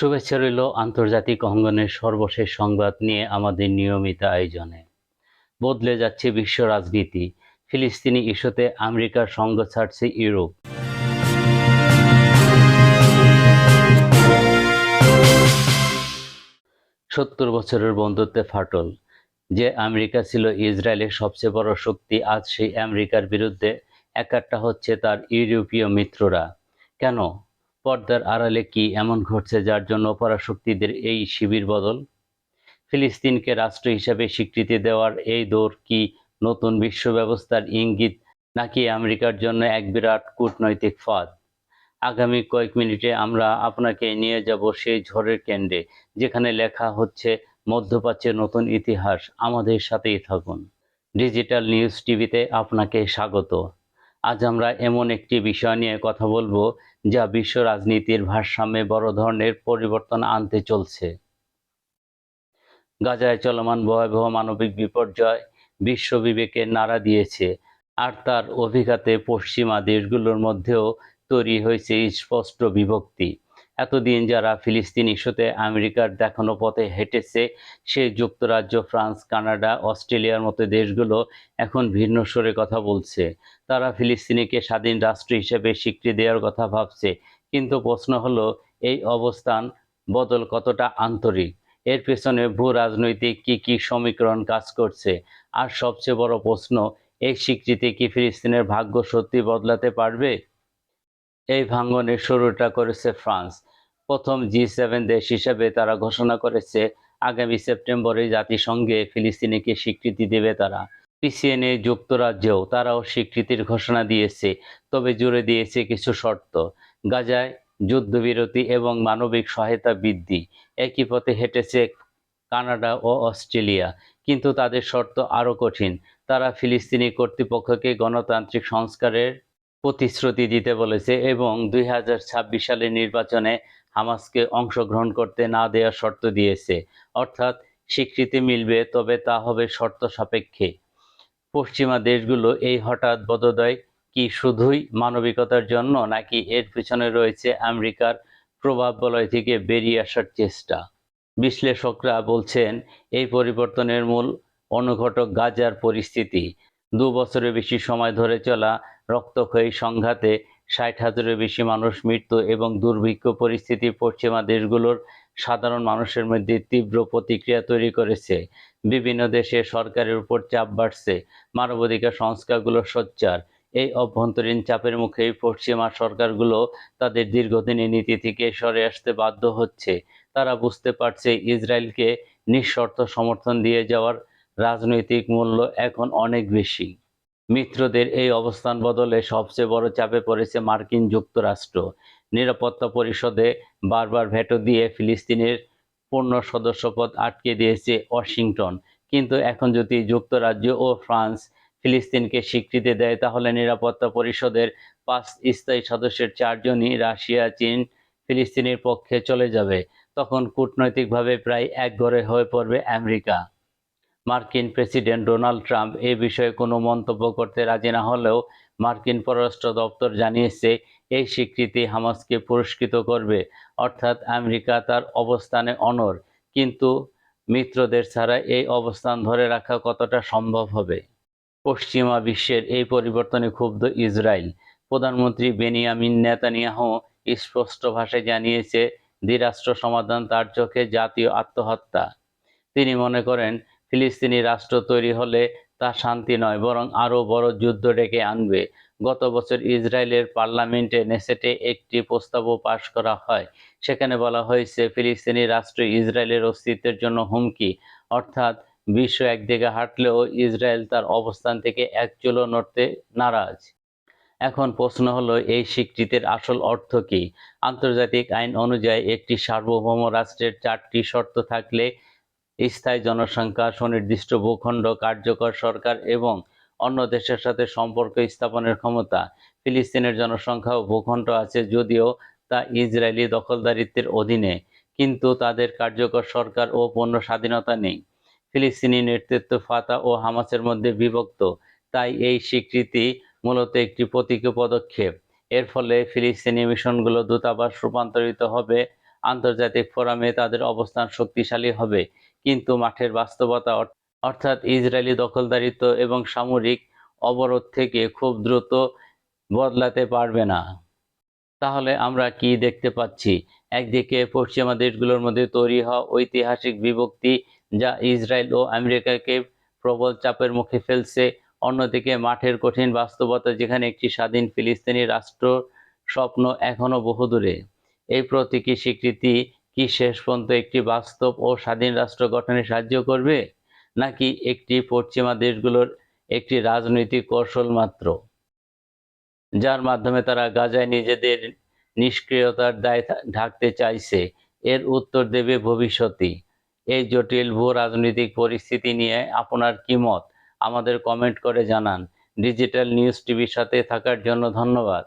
শুভেচ্ছা রইল আন্তর্জাতিক অঙ্গনের সর্বশেষ সংবাদ নিয়ে আমাদের নিয়মিত আয়োজনে। বদলে যাচ্ছে বিশ্ব রাজনীতি। ফিলিস্তিনি ইস্যুতে আমেরিকার সঙ্গ ছাড়ছে ইউরোপ। সত্তর বছরের বন্ধুত্বে ফাটল। যে আমেরিকা ছিল ইসরায়েলের সবচেয়ে বড় শক্তি, আজ সেই আমেরিকার বিরুদ্ধে একাট্টা হচ্ছে তার ইউরোপীয় মিত্ররা। কেন? পর্দার আড়ালে কি এমন ঘটছে যার জন্য পরাশক্তিদের এই শিবির বদল? ফিলিস্তিনকে রাষ্ট্র হিসাবে স্বীকৃতি দেওয়ার এই দৌড় কি নতুন বিশ্ব ব্যবস্থার ইঙ্গিত, নাকি আমেরিকার জন্য এক বিরাট কূটনৈতিক ফাঁদ? আগামী কয়েক মিনিটে আমরা আপনাকে নিয়ে যাব সেই ঝড়ের কেন্দ্রে, যেখানে লেখা হচ্ছে মধ্যপ্রাচ্যের নতুন ইতিহাস আমাদের সাথেই থাকুন। ডিজিটাল নিউজ টিভিতে আপনাকে স্বাগত। আজ আমরা এমন একটি বিষয় নিয়ে কথা বলব যা বিশ্ব রাজনীতির ভারসাম্যে বড় ধরনের পরিবর্তন আনতে চলছে। গাজায় চলমান ভয়াবহ মানবিক বিপর্যয় বিশ্ব বিবেকের নাড়া দিয়েছে আর তার অভিঘাতে পশ্চিমা দেশগুলোর মধ্যেও তৈরি হয়েছে স্পষ্ট বিভক্তি। এতদিন যারা ফিলিস্তিন ইস্যুতে আমেরিকার দেখানো পথে হেঁটেছে, সে যুক্তরাজ্য, ফ্রান্স, কানাডা, অস্ট্রেলিয়ার মতো দেশগুলো এখন ভিন্ন স্বরে কথা বলছে। তারা ফিলিস্তিনিকে স্বাধীন রাষ্ট্র হিসেবে স্বীকৃতি দেওয়ার কথা ভাবছে। কিন্তু প্রশ্ন হলো, এই অবস্থান বদল কতটা আন্তরিক? এর পেছনে ভূ রাজনৈতিক কি কি সমীকরণ কাজ করছে? আর সবচেয়ে বড় প্রশ্ন, এই স্বীকৃতি কি ফিলিস্তিনের ভাগ্য সত্যি বদলাতে পারবে? এই ভাঙ্গনের শুরুটা করেছে ফ্রান্স। প্রথম জি সেভেন দেশ হিসেবে তারা ঘোষণা করেছে, আগামী সেপ্টেম্বরে জাতিসংঘে ফিলিস্তিনিকে স্বীকৃতি দেবে তারা। নেই যুক্তরাজ্যেও তারাও স্বীকৃতির ঘোষণা দিয়েছে, তবে জুড়ে দিয়েছে কিছু শর্ত। গাজায় যুদ্ধবিরতি এবং মানবিক সহায়তা বৃদ্ধি, একই পথে হেঁটেছে কানাডা ও অস্ট্রেলিয়া, কিন্তু তাদের শর্ত আরও কঠিন। তারা ফিলিস্তিনি কর্তৃপক্ষকে গণতান্ত্রিক সংস্কারের প্রতিশ্রুতি দিতে বলেছে এবং দুই হাজার ছাব্বিশ সালের নির্বাচনে হামাসকে অংশগ্রহণ করতে না দেওয়ার শর্ত দিয়েছে। অর্থাৎ স্বীকৃতি মিলবে, তবে তা হবে শর্ত সাপেক্ষে। পশ্চিমা দেশগুলো এই হঠাৎ বদোদয় কি শুধুই মানবিকতার জন্য, নাকি এর পিছনে রয়েছে আমেরিকার প্রভাব বলয় থেকে বেরিয়ে আসার চেষ্টা? বিশ্লেষকরা বলছেন, এই পরিবর্তনের মূল অনুঘটক গাজার পরিস্থিতি। দু বছরের বেশি সময় ধরে চলা রক্তক্ষয়ী সংঘাতে ষাট হাজারের বেশি মানুষ মৃত্যু এবং দুর্ভিক্ষ পরিস্থিতি পশ্চিমা দেশগুলোর সাধারণ মানুষের মধ্যে তীব্র প্রতিক্রিয়া তৈরি করেছে। বিভিন্ন দেশে সরকারের উপর চাপ বাড়ছে। মানবাধিকার সংস্কারগুলো সোচ্চার। এই অভ্যন্তরীণ চাপের মুখে পশ্চিমা সরকারগুলো তাদের দীর্ঘদিনের নীতি থেকে সরে আসতে বাধ্য হচ্ছে। তারা বুঝতে পারছে ইসরায়েলকে নিঃশর্ত সমর্থন দিয়ে যাওয়ার রাজনৈতিক মূল্য এখন অনেক বেশি। মিত্রদের এই অবস্থান বদলে সবচেয়ে বড় চাপে পড়েছে মার্কিন যুক্তরাষ্ট্র। নিরাপত্তা পরিষদে বারবার ভেটো দিয়ে ফিলিস্তিনের পূর্ণ সদস্যপদ আটকে দিয়েছে ওয়াশিংটন। কিন্তু এখন যদি যুক্তরাজ্য ও ফ্রান্স ফিলিস্তিনকে স্বীকৃতি দেয়, তাহলে নিরাপত্তা পরিষদের পাঁচ স্থায়ী সদস্যের চারজনই রাশিয়া, চীন, ফিলিস্তিনের পক্ষে চলে যাবে। তখন কূটনৈতিকভাবে প্রায় একঘরে হয়ে পড়বে আমেরিকা। মার্কিন প্রেসিডেন্ট ডোনাল্ড ট্রাম্প এ বিষয়ে কোনো মন্তব্য করতে রাজি না হলেও মার্কিন পররাষ্ট্র দপ্তর জানিয়েছে এই স্বীকৃতি হামাসকে পুরস্কৃত করবে। অর্থাৎ আমেরিকা তার অবস্থানে অনর কিন্তু মিত্রদের ছাড়া এই অবস্থান ধরে রাখা কতটা সম্ভব হবে? পশ্চিমা বিশ্বের এই পরিবর্তনে ক্ষুব্ধ ইসরায়েল। প্রধানমন্ত্রী বেনিয়ামিন নেতানিয়াহু স্পষ্ট ভাষায় জানিয়েছে, দ্বিরাষ্ট্র সমাধান তার চোখে জাতীয় আত্মহত্যা। তিনি মনে করেন ফিলিস্তিনি রাষ্ট্র তৈরি হলে তা শান্তি নয়, বরং আরও বড় যুদ্ধ ডেকে আনবে। গত বছর ইসরায়েলের পার্লামেন্টে নেসেটে একটি প্রস্তাবও পাশ করা হয়। সেখানে বলা হয়েছে, ফিলিস্তিনি রাষ্ট্র ইসরায়েলের অস্তিত্বের জন্য হুমকি, অর্থাৎ বিশ্ব একদিকে হাঁটলেও ইসরায়েল তার অবস্থান থেকে এক চুলো নড়তে নারাজ। এখন প্রশ্ন হলো, এই স্বীকৃতির আসল অর্থ কী? আন্তর্জাতিক আইন অনুযায়ী একটি সার্বভৌম রাষ্ট্রের চারটি শর্ত থাকলে স্থায়ী জনসংখ্যা, সুনির্দিষ্ট ভূখণ্ড, কার্যকর সরকার এবং অন্য দেশের সাথে সম্পর্ক স্থাপনের ক্ষমতা। ফিলিস্তিনের জনসংখ্যা ও ভূখণ্ড আছে যদিও তা ইসরায়েলি দখলদারিত্বের অধীনে, কিন্তু তাদের কার্যকর সরকার ও পূর্ণ স্বাধীনতা নেই। ফিলিস্তিনি নেতৃত্ব ফাতা ও হামাসের মধ্যে বিভক্ত, তাই এই স্বীকৃতি মূলত একটি প্রতীকী পদক্ষেপ। এর ফলে ফিলিস্তিনি মিশনগুলো দূতাবাস রূপান্তরিত হবে, আন্তর্জাতিক ফোরামে তাদের অবস্থান শক্তিশালী হবে কিন্তু মাঠের বাস্তবতা অর্থাৎ ইসরায়েলি দখলদারিত্ব এবং সামরিক অবরোধ থেকে খুব দ্রুত বদলাতে পারবে না। তাহলে আমরা কি দেখতে পাচ্ছি? একদিকে পশ্চিমা দেশগুলোর মধ্যে তৈরি হওয়া ঐতিহাসিক বিভক্তি যা ইসরায়েল ও আমেরিকাকে প্রবল চাপের মুখে ফেলছে। অন্যদিকে মাঠের কঠিন বাস্তবতা যেখানে একটি স্বাধীন ফিলিস্তিনি রাষ্ট্র স্বপ্ন এখনও বহুদূরে। এই প্রতীকী স্বীকৃতি কি শেষ পর্যন্ত একটি বাস্তব ও স্বাধীন রাষ্ট্র গঠনে সাহায্য করবে? নাকি একটি পশ্চিমা দেশগুলোর একটি রাজনৈতিক কৌশল মাত্র? যার মাধ্যমে তারা গাজায় নিজেদের নিষ্ক্রিয়তার দায় ঢাকতে চাইছে, এর উত্তর দেবে ভবিষ্যতই। এই জটিল ভূ রাজনৈতিক পরিস্থিতি নিয়ে আপনার কি মত? আমাদের কমেন্ট করে জানান। ডিজিটাল নিউজ টিভির সাথে থাকার জন্য ধন্যবাদ।